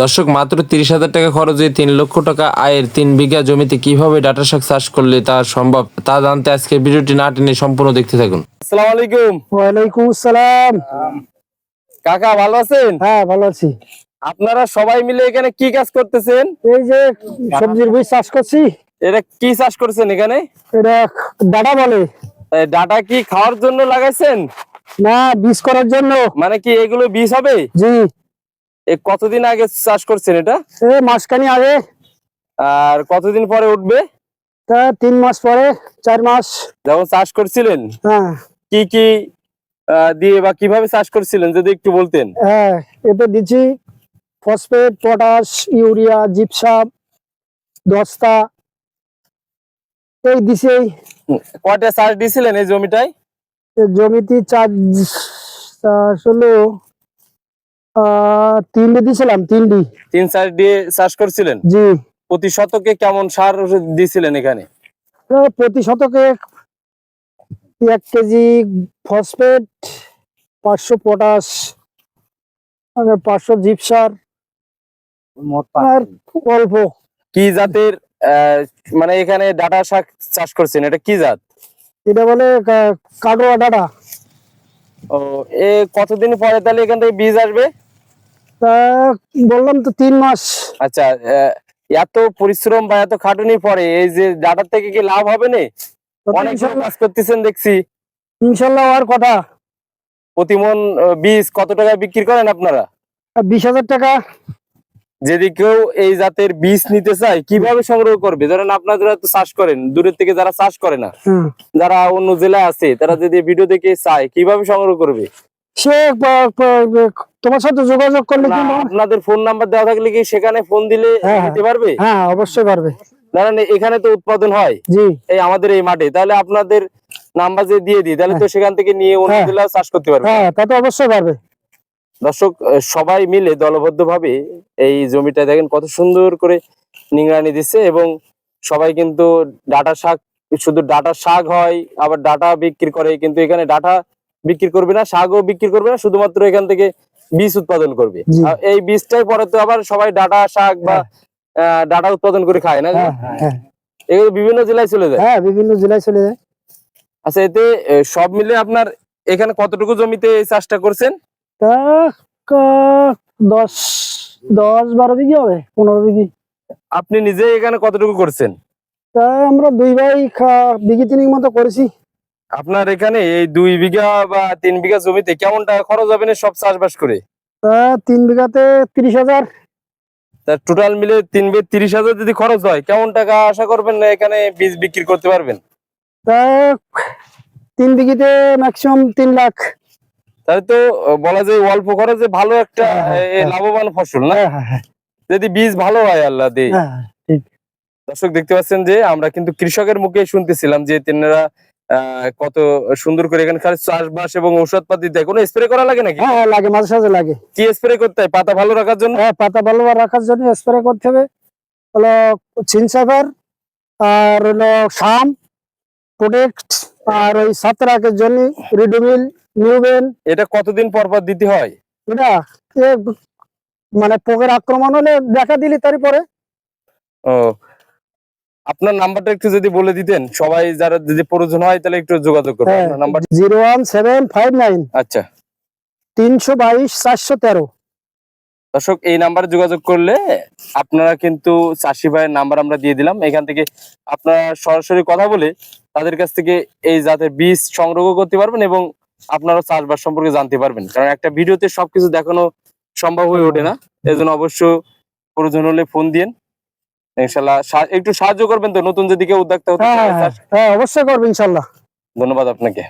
দর্শক মাত্র তিরিশ হাজার টাকা খরচে তিন লক্ষ টাকা আয়ের তিন বিঘা জমিতে কীভাবে ডাটা শাক চাষ করলে তা সম্ভব তা জানতে আজকের ভিডিওটি না টেনে সম্পূর্ণ দেখতে থাকুন। আসসালামু আলাইকুম। ওয়ালাইকুম আসসালাম। কাকা ভালো আছেন? হ্যাঁ ভালো আছি। আপনারা সবাই মিলে এখানে কি কাজ করতেছেন? এই যে সবজির বীজ চাষ করছি। এটা কি চাষ করছেন এখানে? এটা ডাটা বলে। ডাটা কি খাওয়ার জন্য লাগাইছেন? না বীজ করার জন্য। মানে কি এগুলো বীজ হবে? জি। এ কতদিন আগে চাষ করছেন এটা? মাসখানি আগে। আর কতদিন পরে উঠবে? তা তিন মাস পরে চার মাস। যখন চাষ করছিলেন? হ্যাঁ। কি কি দিয়ে বা কীভাবে চাষ করছিলেন যদি একটু বলতেন? হ্যাঁ এতে দিচ্ছি ফসফেট পটাশ ইউরিয়া জিপসাম দস্তা। এই দিছি কয়টা চাষ দিয়েছিলেন এই জমিটায়? জমিতে চার চাষ হলো আহ তিনটে দিছিলাম তিনটি তিন চাষ দিয়ে চাষ করছিলেন? জি। প্রতি শতকে কেমন সার ওষুধ দিয়েছিলেন এখানে প্রতি শতকে এক কেজি ফসফেট পাঁচশো পটাশ আর পাঁচশো জিপসার আর অল্প। কি জাতের আহ, মানে এখানে ডাটা শাক চাষ করছেন? এটা কি জাত? এটা বলে কাটোয়া ডাটা। ও এ কতদিন পরে তাহলে এখান থেকে বীজ আসবে? তা বললাম তো তিন মাস। আচ্ছা এত পরিশ্রম বা এত খাটুনি পরে এই যে ডাটার থেকে কি লাভ হবে না? অনেক কাজ করতেছেন দেখছি। ইনশাল্লাহ আর কথা। প্রতিমন বীজ কত টাকায় বিক্রি করেন আপনারা? বিশ হাজার টাকা। যদি কেউ এই জাতের বীজ নিতে চায় কীভাবে সংগ্রহ করবে? ধরেন আপনারা তো চাষ করেন দূরের থেকে যারা চাষ করে না যারা অন্য জেলায় আছে তারা যদি ভিডিও দেখে চায় কীভাবে সংগ্রহ করবে? সে তোমার সাথে যোগাযোগ করলে আপনাদের ফোন নাম্বার দেওয়া থাকলে কি সেখানে ফোন দিলে হ্যাঁ, হ্যাঁ। দিতে পারবে? হ্যাঁ অবশ্যই পারবে। ধরেন এখানে তো উৎপাদন হয়। জি। এই আমাদের এই মাঠে। তাহলে আপনাদের নাম্বার যে দিয়ে দিই তাহলে তো সেখান থেকে নিয়ে অন্য হ্যাঁ। জেলায় চাষ করতে পারবে। হ্যাঁ তা তো অবশ্যই পারবে। দর্শক সবাই মিলে দলবদ্ধ ভাবে এই জমিটা দেখেন কত সুন্দর করে নিংড়ানি দিচ্ছে এবং সবাই কিন্তু ডাটা শাক শুধু ডাটা শাক হয় আবার ডাটা বিক্রি করে কিন্তু এখানে ডাটা বিক্রি করবে না শাকও বিক্রি করবে না শুধুমাত্র এখান থেকে বীজ উৎপাদন করবে। এই বীজটাই পরে তো আবার সবাই ডাটা শাক বা ডাটা উৎপাদন করে খায় না হ্যাঁ হ্যাঁ এগুলো বিভিন্ন জেলায় চলে যায়। হ্যাঁ বিভিন্ন জেলায় চলে যায়। আচ্ছা এতে সব মিলে আপনার এখানে কতটুকু জমিতে এই চাষটা করছেন? দশ দশ বারো বিঘি হবে পনেরো বিঘি। আপনি নিজে এখানে কতটুকু করছেন? তা আমরা দুই ভাই বিঘি তিনিক মতো করেছি। আপনার এখানে এই দুই বিঘা বা তিন বিঘা জমিতে কেমন টাকা খরচ হবে না সব চাষবাস করে? তা তিন বিঘাতে তিরিশ হাজার। তার টোটাল মিলে তিন বিঘা তিরিশ হাজার যদি খরচ হয় কেমন টাকা আশা করবেন না এখানে বীজ বিক্রি করতে পারবেন? তা তিন বিঘিতে ম্যাক্সিমাম তিন লাখ। তাহলে তো বলা যায় অল্প খরচে ভালো একটা হ্যাঁ, হ্যাঁ, হ্যাঁ। লাভবান ফসল না? যদি বীজ ভালো হয় আল্লাহ দে হ্যাঁ দর্শক দেখতে পাচ্ছেন যে আমরা কিন্তু কৃষকের মুখে শুনতেছিলাম যে তেনারা কত সুন্দর করে এখানে খালি চাষবাস এবং ঔষধপাতি দেয়। কোনো স্প্রে করা লাগে নাকি? হ্যাঁ হ্যাঁ লাগে মাঝে সাঝে লাগে। কি স্প্রে করতে হয়? পাতা ভালো রাখার জন্য? হ্যাঁ পাতা ভালো রাখার জন্য স্প্রে করতে হবে। হলো চিনসাফার আর হলো শাম প্রোটেক্ট আর ওই সাতরাকের জন্য রিডোমিল নিউবেন এটা কতদিন পর পর দিতে হয়? এটা মানে পোকের আক্রমণ হলে দেখা দিলি তারপরে। ও আপনার নাম্বারটা একটু যদি বলে দিতেন সবাই যারা যদি প্রয়োজন হয় তাহলে একটু যোগাযোগ করবেন হ্যাঁ আপনার number zero one seven five nine. আচ্ছা। তিনশো বাইশ চারশো তেরো। দর্শক এই নাম্বারে যোগাযোগ করলে আপনারা কিন্তু চাষি ভাইয়ের নাম্বার আমরা দিয়ে দিলাম। এখান থেকে আপনারা সরাসরি কথা বলে তাদের কাছ থেকে এই জাতের বীজ সংগ্রহ করতে পারবেন এবং আপনারা চাষবাস সম্পর্কে জানতে পারবেন। কারণ একটা ভিডিওতে সবকিছু দেখানো সম্ভব হয়ে ওঠে না। এজন্য অবশ্য প্রয়োজন হলে ফোন দিন ইনশাল্লাহ একটু সাহায্য করবেন তো নতুন যদি কেউ উদ্যোক্তা হতে হ্যাঁ হ্যাঁ হ্যাঁ অবশ্যই করবেন ইনশাল্লাহ। ধন্যবাদ আপনাকে।